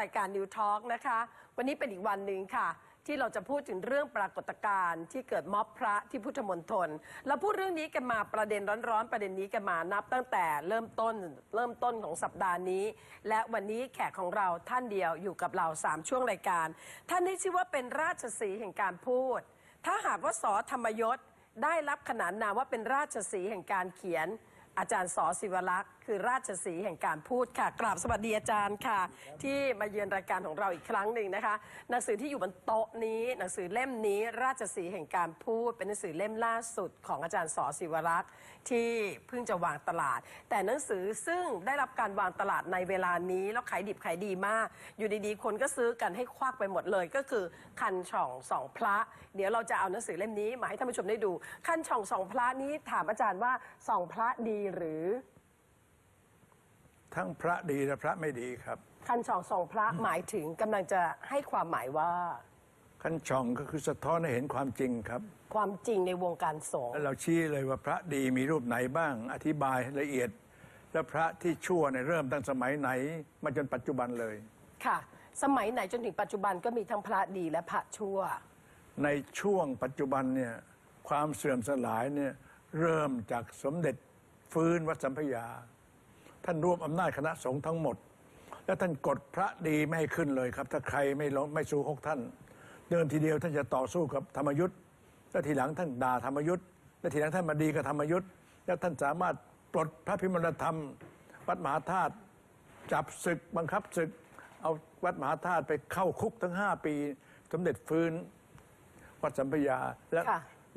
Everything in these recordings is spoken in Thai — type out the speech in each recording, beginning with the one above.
รายการ New Talk นะคะ วันนี้เป็นอีกวันหนึ่งค่ะ ที่เราจะพูดถึงเรื่องปรากฏการณ์ที่เกิดม็อบพระที่พุทธมณฑลเราพูดเรื่องนี้กันมาประเด็นร้อนๆ ประเด็นนี้กันมานับตั้งแต่เริ่มต้นเริ่มต้นของสัปดาห์นี้ และวันนี้แขกของเราท่านเดียวอยู่กับเราสามช่วงรายการ ท่านนี้ชื่อว่าเป็นราชสีห์แห่งการพูด ถ้าหากว่าสอธรรมยศได้รับขนานนามว่าเป็นราชสีห์แห่งการเขียน อาจารย์สอศิวลักษ์คือราชสีแห่งการพูดค่ะ กราบสวัสดีอาจารย์ค่ะ ที่มาเยือนรายการของเราอีกครั้งหนึ่งนะคะ หนังสือที่อยู่บนโต๊ะนี้ หนังสือเล่มนี้ราชสีแห่งการพูด เป็นหนังสือเล่มล่าสุดของอาจารย์สอศิวลักษ์ที่เพิ่งจะวางตลาด แต่หนังสือซึ่งได้รับการวางตลาดในเวลานี้แล้วขายดิบขายดีมาก อยู่ดีๆ คนก็ซื้อกันให้ควักไปหมดเลยก็คือคันช่องสองพระ เดี๋ยวเราจะเอาหนังสือเล่มนี้มาให้ท่านผู้ชมได้ดู คันช่องสองพระนี้ถามอาจารย์ว่าสองพระดีหรือ ทั้งพระดีและพระไม่ดีครับ คันช่องสองพระหมายถึงกำลังจะให้ความหมายว่า ขั้นช่องก็คือสะท้อนให้เห็นความจริงครับความจริงในวงการสงฆ์แล้วเราชี้เลยว่าพระดีมีรูปไหนบ้าง อธิบายให้ละเอียด และพระที่ชั่วเนี่ยเริ่มตั้งสมัยไหน มาจนปัจจุบันเลย ค่ะ สมัยไหนจนถึงปัจจุบันก็มีทั้งพระดีและพระชั่ว ในช่วงปัจจุบันเนี่ยความเสื่อมสลายเนี่ยเริ่มจากสมเด็จ ฟื้นวัดสัมพยา ท่านรวบอำนาจคณะสงฆ์ทั้งหมด และท่านกดพระดีไม่ขึ้นเลยครับ ถ้าใครไม่ลงไม่สู้หกท่าน เดิมทีเดียวท่านจะต่อสู้กับธรรมยุทธ์แล้วทีหลังท่านด่าธรรมยุทธ์และทีหลังท่านมาดีกับธรรมยุทธ์แล้วท่านสามารถปลดพระพิมลธรรม วัดมหาธาตุจับศึกบังคับศึก เอาวัดมหาธาตุไปเข้าคุกทั้งห้าปี สมเด็จฟื้นวัดสัมพยาและ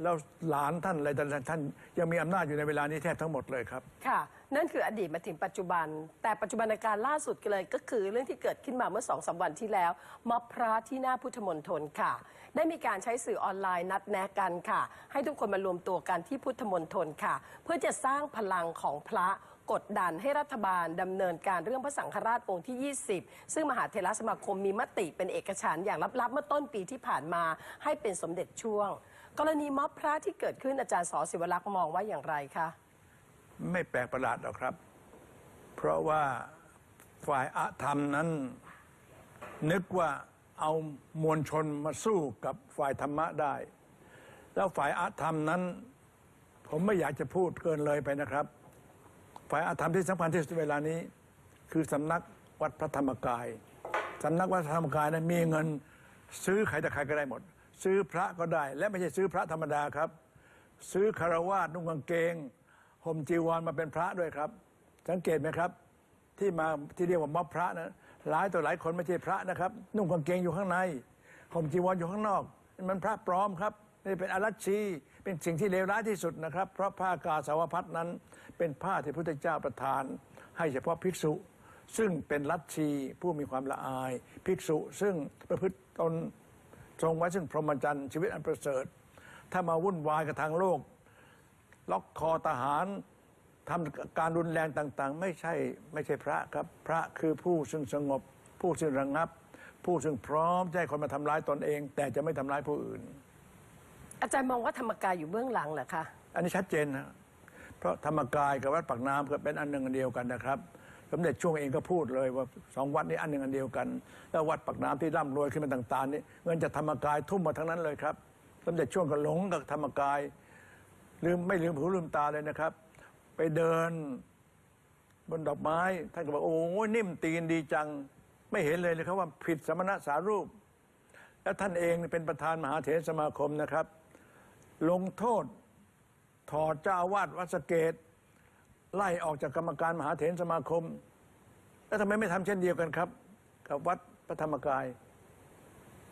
แล้วหลานท่านอะไรต่างๆท่านยังมีอำนาจอยู่ในเวลานี้แทบทั้งหมดเลยครับ ค่ะ นั่นคืออดีตมาถึงปัจจุบัน แต่ปัจจุบันการล่าสุดกันเลยก็คือเรื่องที่เกิดขึ้นมาเมื่อสองสามวันที่แล้วมอบพระที่หน้าพุทธมณฑลค่ะ ได้มีการใช้สื่อออนไลน์นัดแนะกันค่ะ ให้ทุกคนมารวมตัวกันที่พุทธมณฑลค่ะ เพื่อจะสร้างพลังของพระกดดันให้รัฐบาลดำเนินการเรื่องพระสังฆราชองค์ที่ 20 ซึ่งมหาเทรสมาคมมีมติเป็นเอกฉันท์อย่างลับๆเมื่อต้นปีที่ผ่านมาให้เป็นสมเด็จช่วง กรณีม็อบพระที่เกิดขึ้นอาจารย์สอศิวลักษ์มองว่าอย่างไรคะไม่แปลกประหลาดหรอกครับ เพราะว่าฝ่ายอาธรรมนั้น นึกว่าเอามวลชนมาสู้กับฝ่ายธรรมะได้ แล้วฝ่ายอาธรรมนั้น ผมไม่อยากจะพูดเกินเลยไปนะครับ ฝ่ายอาธรรมที่สำคัญที่สุดเวลานี้ คือสำนักวัดพระธรรมกายสำนักวัดพระธรรมกายนะมีเงินซื้อใครแต่ใครก็ได้หมด ซื้อพระก็ได้ และไม่ใช่ซื้อพระธรรมดาครับ ซื้อคารวาสนุ่งกางเกงห่มจีวรมาเป็นพระด้วยครับ สังเกตไหมครับ ที่มาที่เรียกว่าม็อบพระนะหลายต่อหลายคนไม่ใช่พระนะครับ นุ่งกางเกงอยู่ข้างในห่มจีวรอยู่ข้างนอก มันพระปลอมครับนี่เป็นอรัชชีเป็นสิ่งที่เลวร้ายที่สุดนะครับ เพราะผ้ากาสาวพัดนั้น เป็นผ้าที่พระพุทธเจ้าประทาน ให้เฉพาะภิกษุ ซึ่งเป็นลัทธิผู้มีความละอาย ภิกษุ ซึ่งประพฤติตน ทรงไว้ซึ่งพรหมจรรย์ชีวิตอันประเสริฐ ถ้ามาวุ่นวายกับทางโลก ล็อกคอทหารทำการรุนแรงต่าง ๆ ไม่ใช่ไม่ใช่พระครับ พระคือผู้ซึ่งสงบ ผู้ซึ่งระงับ ผู้ซึ่งพร้อมจะให้คนมาทำร้ายตนเอง แต่จะไม่ทำร้ายผู้อื่น อาจารย์มองว่าธรรมกายอยู่เบื้องหลังเหรอคะอันนี้ชัดเจนนะเพราะธรรมกายกับวัดปากน้ำก็เป็นอันหนึ่งอันเดียวกันนะครับ สมเด็จช่วงเองก็พูดเลยว่าสองวัดนี้อันหนึ่งอันเดียวกัน แล้ววัดปากน้ำที่ร่ำรวยขึ้นมาต่างๆนี่เงินจากธรรมกายทุ่มมาทั้งนั้นเลยครับสมเด็จช่วงก็หลงกับธรรมกายลืมไม่ลืมหูลืมตาเลยนะครับ ไปเดินบนดอกไม้ ท่านก็บอกโอ้ยนิ่มตีนดีจัง ไม่เห็นเลยเลยครับว่าผิดสมณะสารูป และท่านเองเป็นประธานมหาเถรสมาคมนะครับ ลงโทษถอดเจ้าอาวาสวัดสเกต ไล่ออกจากกรรมการมหาเถรสมาคม แล้วทำไมไม่ทำเช่นเดียวกันครับ กับวัดพระธรรมกาย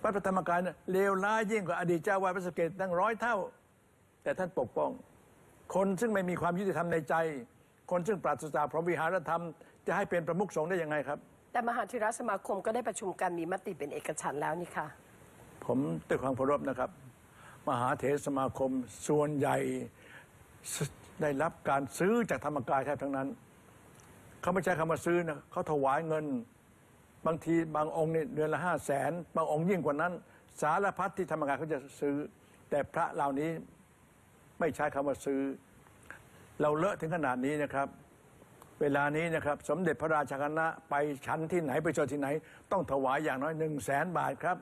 วัดพระธรรมกายเนี่ยเลวร้ายยิ่งกว่าอดีตเจ้าอาวาสวัดสะเกตตั้งร้อยเท่า แต่ท่านปกป้อง คนซึ่งไม่มีความยุติธรรมในใจ คนซึ่งปราศจากพรหมวิหารธรรม จะให้เป็นประมุขสงฆ์ได้ยังไงครับ แต่มหาเทรสมาคมก็ได้ประชุมกันมีมติเป็นเอกฉันท์แล้วนี่ค่ะ ผมด้วยความเคารพนะครับ มหาเถรสมาคมส่วนใหญ่ส ได้รับการซื้อจากธรรมกายแทบทั้งนั้น เขาไม่ใช้คำว่าซื้อนะเขาถวายเงิน บางทีบางองค์เนี่ยเดือนละห้าแสนบางองค์ยิ่งกว่านั้น สารพัดที่ธรรมกายเขาจะซื้อ แต่พระเหล่านี้ไม่ใช้คำว่าซื้อ เราเลอะถึงขนาดนี้นะครับ เวลานี้นะครับ สมเด็จพระราชคณะไปชั้นที่ไหนไปชนที่ไหน ต้องถวายอย่างน้อยหนึ่งแสนบาทครับ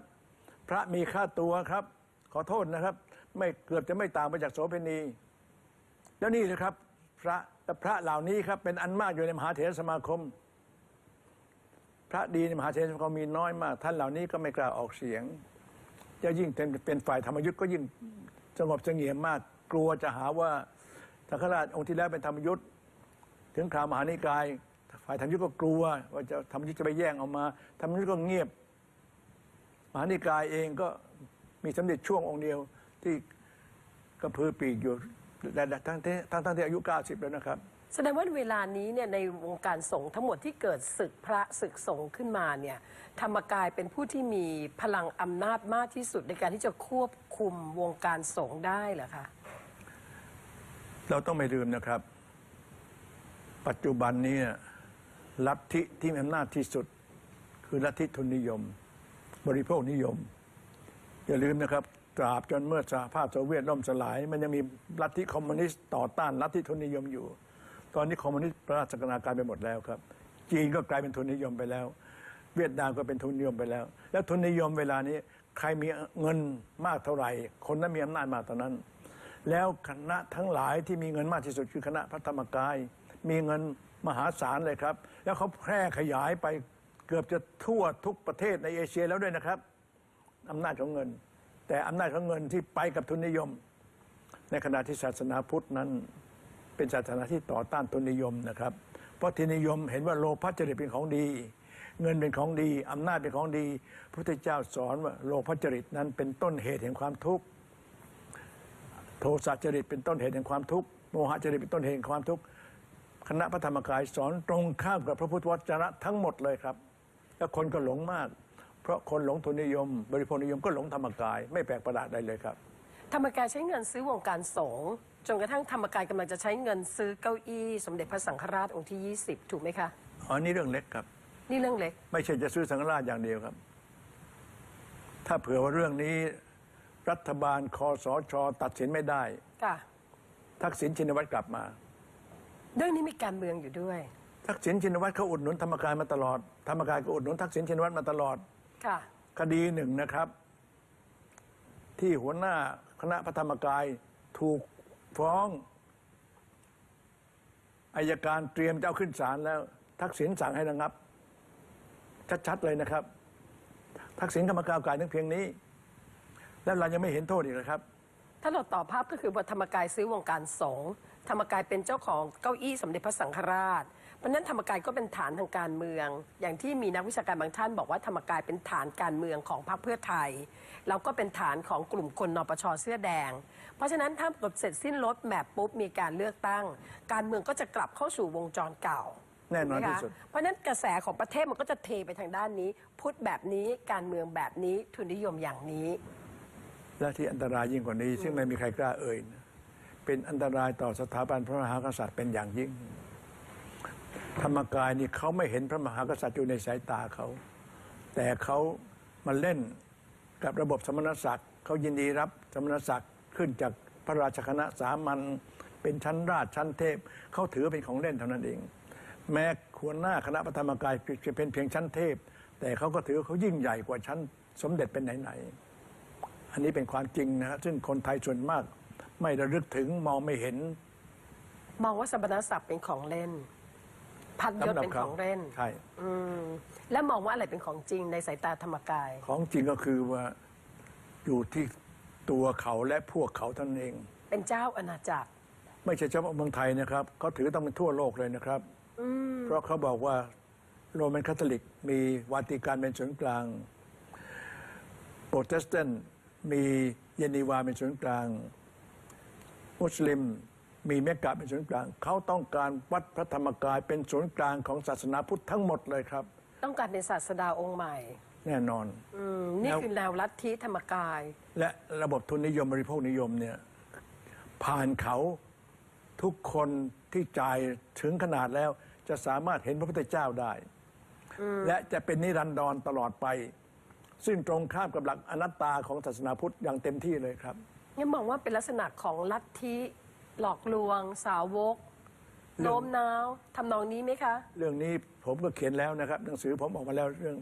พระมีค่าตัวครับ ขอโทษนะครับ ไม่เกือบจะไม่ต่างไปจากโสเภณี แล้วนี่นะครับ พระพระเหล่านี้ครับเป็นอันมากอยู่ในมหาเถรสมาคม พระดีในมหาเถรสมาคมมีน้อยมาก ท่านเหล่านี้ก็ไม่กล้าออกเสียงจะยิ่งเป็นเป็นฝ่ายธรรมยุทธ์ก็ยิ่งสงบเสงี่ยมมาก กลัวจะหาว่าสังฆราชองค์ที่แล้วเป็นธรรมยุทธ์ถึงข่าวมหานิกาย ฝ่ายธรรมยุทธ์ก็กลัว ว่าจะธรรมยุทธ์จะไปแย่งเอามาธรรมยุทธ์ก็เงียบ มหานิกายเองก็มีสมเด็จช่วงองค์เดียวที่กระพือปีกอยู่ แต่ทั้งที่ทั้งทั้งที่อายุ 90 แล้วนะครับ แสดงว่าเวลานี้เนี่ยในวงการสงฆ์ทั้งหมดที่เกิดศึกพระศึกสงฆ์ขึ้นมาเนี่ยธรรมกายเป็นผู้ที่มีพลังอำนาจมากที่สุดในการที่จะควบคุมวงการสงฆ์ได้เหรอคะเราต้องไม่ลืมนะครับ ปัจจุบันนี้ลัทธิที่มีอำนาจที่สุด คือลัทธิทุนนิยม บริโภคนิยม อย่าลืมนะครับ ตราบจนเมื่อสหภาพโซเวียตล่มสลาย มันยังมีลัทธิคอมมิวนิสต์ต่อต้านลัทธิทุนนิยมอยู่ ตอนนี้คอมมิวนิสต์ประราชกนาการไปหมดแล้วครับ จีนก็กลายเป็นทุนนิยมไปแล้ว เวียดนามก็เป็นทุนนิยมไปแล้ว แล้วทุนนิยมเวลานี้ใครมีเงินมากเท่าไหร่ คนนั้นมีอำนาจมากเท่านั้น แล้วคณะทั้งหลายที่มีเงินมากที่สุดคือคณะพระธรรมกาย มีเงินมหาศาลเลยครับ แล้วเขาแพร่ขยายไปเกือบจะทั่วทุกประเทศในเอเชียแล้วด้วยนะครับอำนาจของเงิน แต่อำนาจของเงินที่ไปกับทุนนิยม ในขณะที่ศาสนาพุทธนั้น เป็นศาสนาที่ต่อต้านทุนนิยมนะครับ เพราะทุนนิยมเห็นว่าโลภะจริตเป็นของดี เงินเป็นของดีอำนาจเป็นของดีพระพุทธเจ้าสอนว่าโลภะจริตนั้นเป็นต้นเหตุแห่งความทุกข์โทสะจริตเป็นต้นเหตุแห่งความทุกข์โมหะจริตเป็นต้นเหตุแห่งความทุกข์คณะพระธรรมกายสอนตรงข้ามกับพระพุทธวจนะทั้งหมดเลยครับ แล้วคนก็หลงมาก ราะคนหลงทุนนิยม บริโภคนิยมก็หลงธรรมกาย ไม่แปลกประหลาดใดเลยครับ ธรรมกายใช้เงินซื้อวงการสงฆ์จนกระทั่งธรรมกายกำลังจะใช้เงินซื้อเก้าอี้สมเด็จพระสังฆราชองค์ที่ 20 ถูกไหมคะ อ๋อนี่เรื่องเล็กครับ นี่เรื่องเล็ก ไม่ใช่จะซื้อสังฆราชอย่างเดียวครับ ถ้าเผื่อว่าเรื่องนี้ รัฐบาลคอสชตัดสินไม่ได้ ค่ะ ทักษิณชินวัตรกลับมา เรื่องนี้มีการเมืองอยู่ด้วย ทักษิณชินวัตรเขาอุดหนุนธรรมกายมาตลอด ธรรมกายก็อุดหนุนทักษิณชินวัตรมาตลอด ค่ะ คดีหนึ่งนะครับ ที่หัวหน้าคณะพระธรรมกายถูกฟ้องอายการเตรียมจะเอาขึ้นศาลแล้ว ทักษิณสั่งให้ระงับ ชัดๆเลยนะครับ ทักษิณกรรมการกายถึงเพียงนี้ แล้วเรายังไม่เห็นโทษอีกนะครับ ถ้าเราต่อภาพก็คือว่าธรรมกายซื้อวงการสงฆ์ ธรรมกายเป็นเจ้าของเก้าอี้สมเด็จพระสังฆราช เพราะฉะนั้นธรรมกายก็เป็นฐานทางการเมือง อย่างที่มีนักวิชาการบางท่านบอกว่าธรรมกายเป็นฐานการเมืองของพรรคเพื่อไทย แล้วก็เป็นฐานของกลุ่มคนนปชเสื้อแดง เพราะฉะนั้นถ้ากดเสร็จสิ้นรถแมพปุ๊บมีการเลือกตั้ง การเมืองก็จะกลับเข้าสู่วงจรเก่าแน่นอนถูกไหมที่คะสุดเพราะฉะนั้นกระแสของประเทศมันก็จะเทไปทางด้านนี้พุทธแบบนี้การเมืองแบบนี้ทุนนิยมอย่างนี้ และที่อันตรายยิ่งกว่านี้ ซึ่งไม่มีใครกล้าเอ่ยนะ เป็นอันตรายต่อสถาบันพระมหากษัตริย์เป็นอย่างยิ่ง ธรรมกายนี่เขาไม่เห็นพระมหากษัตริย์อยู่ในสายตาเขา แต่เขามาเล่นกับระบบสมณศักดิ์เขายินดีรับสมณศักดิ์ขึ้นจากพระราชคณะสามัญเป็นชั้นราชชั้นเทพเขาถือเป็นของเล่นเท่านั้นเอง แม้หัวหน้าคณะพระธรรมกายจะเป็นเพียงชั้นเทพ แต่เขาก็ถือเขายิ่งใหญ่กว่าชั้นสมเด็จเป็นไหนๆอันนี้เป็นความจริงนะฮะซึ่งคนไทยส่วนมาก ไม่ระลึกถึงมองไม่เห็น มองว่าสมณศักดิ์เป็นของเล่น พัดยศสำหรับเป็นขเขาองเล่นใช่อืมแล้วมองว่าอะไรเป็นของจริงในสายตาธรรมกาย ของจริงก็คือว่าอยู่ที่ตัวเขาและพวกเขาเท่านั้นเอง เป็นเจ้าอาณาจักร ไม่ใช่เฉพาะเมืองไทยนะครับเขาถือต้องเป็นทั่วโลกเลยนะครับเพราะเขาบอกว่าโรมันคาทอลิก มีวาติกันเป็นศูนย์กลางโปรเตสแตนต์มีเยนีวาเป็นศูนย์กลาง มุสลิมมีเมกะเป็นศูนย์กลาง เขาต้องการวัดพระธรรมกายเป็นศูนย์กลางของศาสนาพุทธทั้งหมดเลยครับ ต้องการเป็นศาสดาองค์ใหม่ แน่นอนอืมนี่แล้วคือแนวลัทธิธรรมกาย และระบบทุนนิยมบริโภคนิยมเนี่ยผ่านเขาทุกคนที่จ่ายถึงขนาดแล้ว จะสามารถเห็นพระพุทธเจ้าได้ และจะเป็นนิรันดรตลอดไป ซึ่งตรงข้ามกับหลักอนัตตาของศาสนาพุทธอย่างเต็มที่เลยครับ ยังมองว่าเป็นลักษณะของลัทธิหลอกลวง สาวกโน้มน้าวทำนองนี้ไหมคะ เรื่องนี้ผมก็เขียนแล้วนะครับ หนังสือผมออกมาแล้วเรื่อง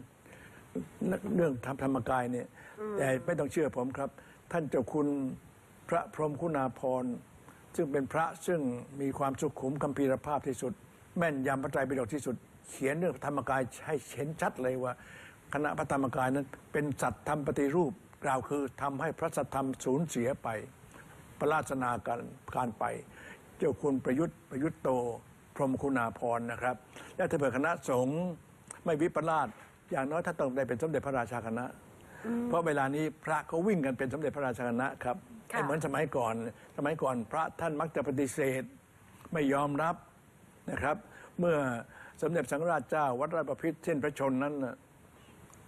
เรื่องทำธรรมกายเนี่ย แต่ไม่ต้องเชื่อผมครับ ท่านเจ้าคุณพระพรหมคุณาภรณ์ซึ่งเป็นพระซึ่งมีความสุขุมคัมภีรภาพที่สุด แม่นยำพระไตรปิฎกที่สุด เขียนเรื่องธรรมกายให้เห็นชัดเลยว่า คณะพระธรรมกายนั้นเป็นสัตว์ธรรมปฏิรูป กล่าวคือทำให้พระสัทธรรมสูญเสียไป ประราชนาการการไป เจ้าคุณประยุทธ์ประยุทธ์โต พรหมคุณาภรณ์นะครับ และถ้าเผื่อคณะสงฆ์ไม่วิปลาสอย่างน้อยถ้าต้องได้เป็นสมเด็จพระราชาคณะ เพราะเวลานี้พระเขาวิ่งกันเป็นสมเด็จพระราชาคณะครับค่ะไม่เหมือนสมัยก่อน สมัยก่อนพระท่านมักจะปฏิเสธไม่ยอมรับนะครับ เมื่อสมเด็จสังฆราชเจ้าวัดราชประพิตรเช่นพระชนนั้นน่ะ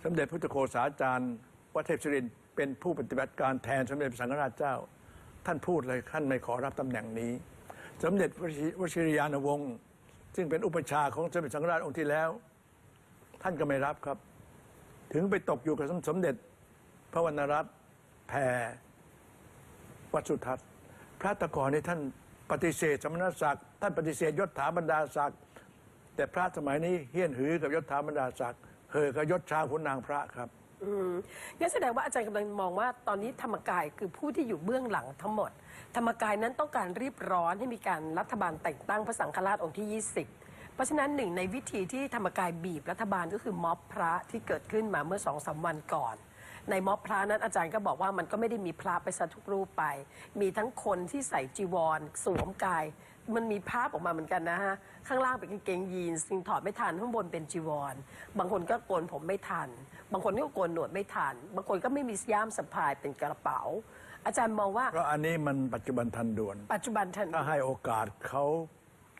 สมเด็จพุทธโฆษาจารย์วัดเทพศิรินทร์ เป็นผู้ปฏิบัติการแทนสมเด็จพระสังฆราชเจ้า ท่านพูดเลยท่านไม่ขอรับตำแหน่งนี้ สมเด็จวชิรยานวงศ์ซึ่งเป็นอุปชาของสมเด็จสังฆราชองค์ที่แล้ว ท่านก็ไม่รับครับ ถึงไปตกอยู่กับสมเด็จพระวรรณรัตน์แพรวัดสุทัศน์ พระตะกอนนี่ท่านปฏิเสธสมณศักดิ์ท่านปฏิเสธยศถาบรรดาศักดิ์แต่พระสมัยนี้เฮี้ยนหือกับยศถาบรรดาศักดิ์เฮอกับยศชาขุนนางพระครับ อืมงั้นแสดงว่าอาจารย์กำลังมองว่าตอนนี้ธรรมกายคือผู้ที่อยู่เบื้องหลังทั้งหมด ธรรมกายนั้นต้องการรีบร้อนให้มีการรัฐบาลแต่งตั้งพระสังฆราชองค์ที่ 20 เพราะฉะนั้นหนึ่งในวิธีที่ธรรมกายบีบรัฐบาลก็คือม็อบพระที่เกิดขึ้นมาเมื่อสองสามวันก่อน ในม็อบพระนั้นอาจารย์ก็บอกว่ามันก็ไม่ได้มีพระไปซะทุกรูปไป มีทั้งคนที่ใส่จีวร สวมกาย มันมีภาพออกมาเหมือนกันนะฮะข้างล่างเป็นกางเกงยีนส์ซึ่งถอดไม่ทันข้างบนเป็นจีวร บางคนก็โกนผมไม่ทัน บางคนก็โกนหนวดไม่ทัน บางคนก็ไม่มีย่ามสะพายเป็นกระเป๋า อาจารย์มองว่าเพราะอันนี้มันปัจจุบันทันด่วน ปัจจุบันทันถ้าให้โอกาสเขา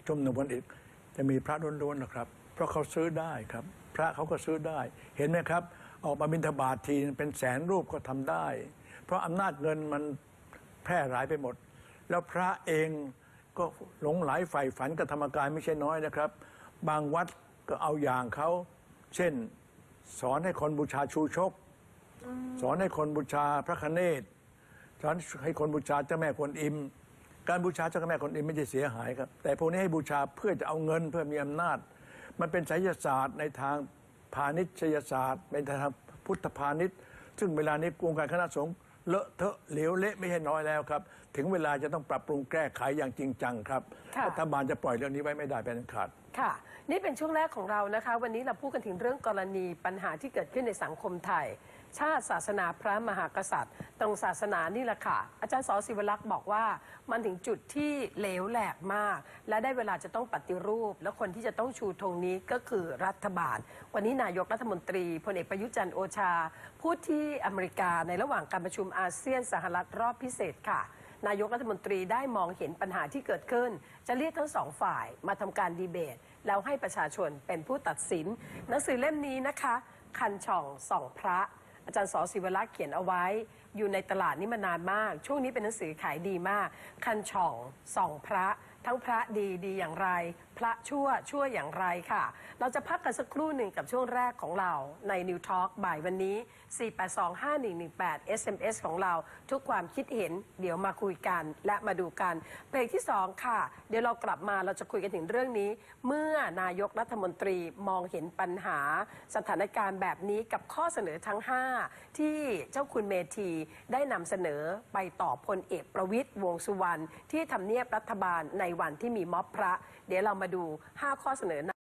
ชุมนุมกันอีกจะมีพระล้วนๆนะครับ เพราะเขาซื้อได้ครับ พระเขาก็ซื้อได้ เห็นไหมครับ ออกมาบิณฑบาตทีเป็นแสนรูปก็ทำได้ เพราะอำนาจเงินมันแพร่หลายไปหมด แล้วพระเองก็หลงไหลใฝ่ฝันกับธรรมกายไม่ใช่น้อยนะครับ บางวัดก็เอาอย่างเขา เช่น สอนให้คนบูชาชูชก สอนให้คนบูชาพระคเนศสอนให้คนบูชาเจ้าแม่กวนอิม การบูชาเจ้าแม่กวนอิมไม่ได้เสียหายครับ แต่พวกนี้ให้บูชาเพื่อจะเอาเงินเพื่อมีอำนาจ มันเป็นไสยศาสตร์ในทางพาณิชยศาสตร์ในทางพุทธพาณิชย์ ซึ่งเวลานี้กรมการคณะสงฆ์เลอะเทอะเหลวเละไม่ใช่น้อยแล้วครับถึงเวลาจะต้องปรับปรุงแก้ไขอย่างจริงจังครับค่ะ รัฐบาลจะปล่อยเรื่องนี้ไว้ไม่ได้เป็นอันขาด ค่ะ นี่เป็นช่วงแรกของเรานะคะ วันนี้เราพูดกันถึงเรื่องกรณีปัญหาที่เกิดขึ้นในสังคมไทย ชาติศาสนาพระมหากษัตริย์ ตรงศาสนานี่แหละค่ะ อาจารย์สอศิวลักษ์บอกว่า มันถึงจุดที่เหลวแหลกมาก และได้เวลาจะต้องปฏิรูป และคนที่จะต้องชูธงนี้ก็คือรัฐบาล วันนี้นายกรัฐมนตรีพลเอกประยุทธ์จันทร์โอชา พูดที่อเมริกาในระหว่างการประชุมอาเซียนสหรัฐรอบพิเศษค่ะ นายกรัฐมนตรีได้มองเห็นปัญหาที่เกิดขึ้น จะเรียกทั้งสองฝ่ายมาทำการดีเบต แล้วให้ประชาชนเป็นผู้ตัดสิน หนังสือเล่มนี้นะคะ คันช่องส่องพระ อาจารย์สอศิวลักษ์เขียนเอาไว้ อยู่ในตลาดนี้มานานมาก ช่วงนี้เป็นหนังสือขายดีมาก คันช่องส่องพระ ทั้งพระดีดีอย่างไรพระชั่วชั่วอย่างไรค่ะ เราจะพักกันสักครู่หนึ่งกับช่วงแรกของเราใน New Talk บ่ายวันนี้ 4825118 SMS ของเราทุกความคิดเห็นเดี๋ยวมาคุยกันและมาดูกันเบรกที่ 2 ค่ะ เดี๋ยวเรากลับมาเราจะคุยกันถึงเรื่องนี้ เมื่อนายกรัฐมนตรีมองเห็นปัญหา สถานการณ์แบบนี้กับข้อเสนอทั้ง 5 ที่เจ้าคุณเมธีได้นำเสนอไปต่อพลเอกประวิตยวงสุวรรณที่ทำเนียบรัฐบาลในวันที่มีม็อบพระ เดี๋ยวเรามาดู 5 ข้อเสนอ